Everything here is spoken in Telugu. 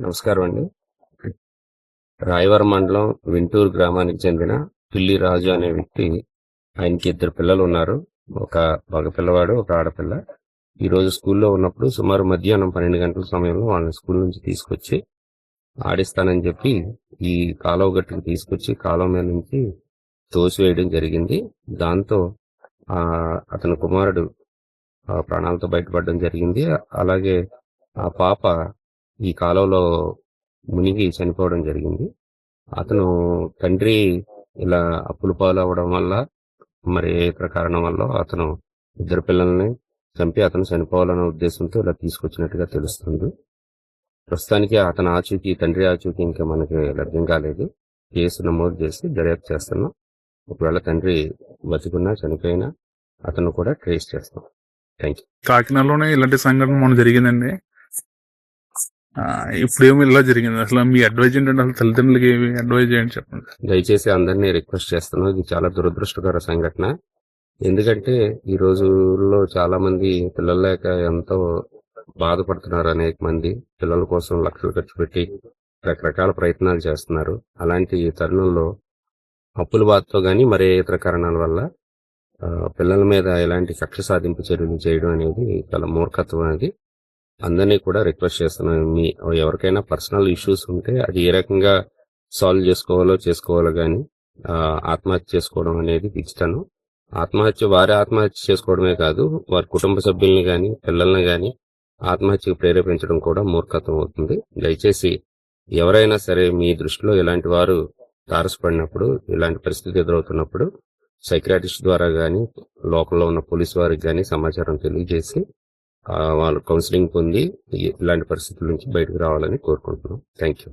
నమస్కారం అండి. రాయవరం మండలం వింటూరు గ్రామానికి చెందిన పిల్లి రాజు అనే వ్యక్తి ఆయనకి ఇద్దరు పిల్లలు ఉన్నారు. ఒక మగ పిల్లవాడు ఒక ఆడపిల్ల. ఈ రోజు స్కూల్లో ఉన్నప్పుడు సుమారు మధ్యాహ్నం పన్నెండు గంటల సమయంలో వాళ్ళని స్కూల్ నుంచి తీసుకొచ్చి ఆడిస్తానని చెప్పి ఈ కాలువ గట్టుకు తీసుకొచ్చి కాలువ మీద నుంచి తోసివేయడం జరిగింది. దాంతో అతని కుమారుడు ఆ, ప్రాణాలతో బయటపడడం జరిగింది. అలాగే ఆ పాప ఈ కాలంలో మునిగి చనిపోవడం జరిగింది. అతను తండ్రి ఇలా అప్పుల పాలు అవ్వడం వల్ల మరి ఏ ఇతర కారణం వల్ల అతను ఇద్దరు పిల్లల్ని చంపి అతను చనిపోవాలనే ఉద్దేశంతో ఇలా తీసుకొచ్చినట్టుగా తెలుస్తుంది. ప్రస్తుతానికి అతని ఆచూకీ తండ్రి ఆచూకీ ఇంకా మనకి లభ్యం కాలేదు. కేసు నమోదు చేసి దర్యాప్తు చేస్తున్నాం. ఒకవేళ తండ్రి బతికున్నా చనిపోయినా అతను కూడా ట్రేస్ చేస్తాం. థ్యాంక్ యూ కాకినాడలోనే ఇలాంటి సంఘటన మనం జరిగిందండి. ఇప్పుడు ఏమి ఇలా జరిగింది. అసలు మీ అడ్వైజ్ ఏంటంటే అసలు తల్లిదండ్రులకి ఏమి అడ్వైజ్ చేయండి చెప్పండి. దయచేసి అందరినీ రిక్వెస్ట్ చేస్తున్నాను. ఇది చాలా దురదృష్టకర సంఘటన. ఎందుకంటే ఈ రోజుల్లో చాలా మంది పిల్లలు లేక ఎంతో బాధపడుతున్నారు అనేక మంది. పిల్లల కోసం లక్షలు ఖర్చు పెట్టి రకరకాల ప్రయత్నాలు చేస్తున్నారు. అలాంటి ఈ తరుణంలో అప్పుల బాధతో కానీ మరే ఇతర కారణాల వల్ల పిల్లల మీద ఎలాంటి కక్ష సాధింపు చర్యలు చేయడం అనేది చాలా మూర్ఖత్వం అనేది అందరినీ కూడా రిక్వెస్ట్ చేస్తున్నాను. మీ ఎవరికైనా పర్సనల్ ఇష్యూస్ ఉంటే అది ఏ రకంగా సాల్వ్ చేసుకోవాలో చేసుకోవాలో కానీ ఆత్మహత్య చేసుకోవడం అనేది ఇస్తాను ఆత్మహత్య వారి ఆత్మహత్య చేసుకోవడమే కాదు వారి కుటుంబ సభ్యుల్ని కానీ పిల్లల్ని కానీ ఆత్మహత్యకు ప్రేరేపించడం కూడా మూర్ఖత్వం అవుతుంది. దయచేసి ఎవరైనా సరే మీ దృష్టిలో ఇలాంటి వారు తారసపడినప్పుడు ఇలాంటి పరిస్థితి ఎదురవుతున్నప్పుడు సైక్రాటిస్ట్ ద్వారా కానీ లోకల్లో ఉన్న పోలీస్ వారికి కానీ సమాచారం తెలియజేసి వాళ్ళు కౌన్సిలింగ్ పొంది ఇలాంటి పరిస్థితుల నుంచి బయటకు రావాలని కోరుకుంటున్నాం. Thank you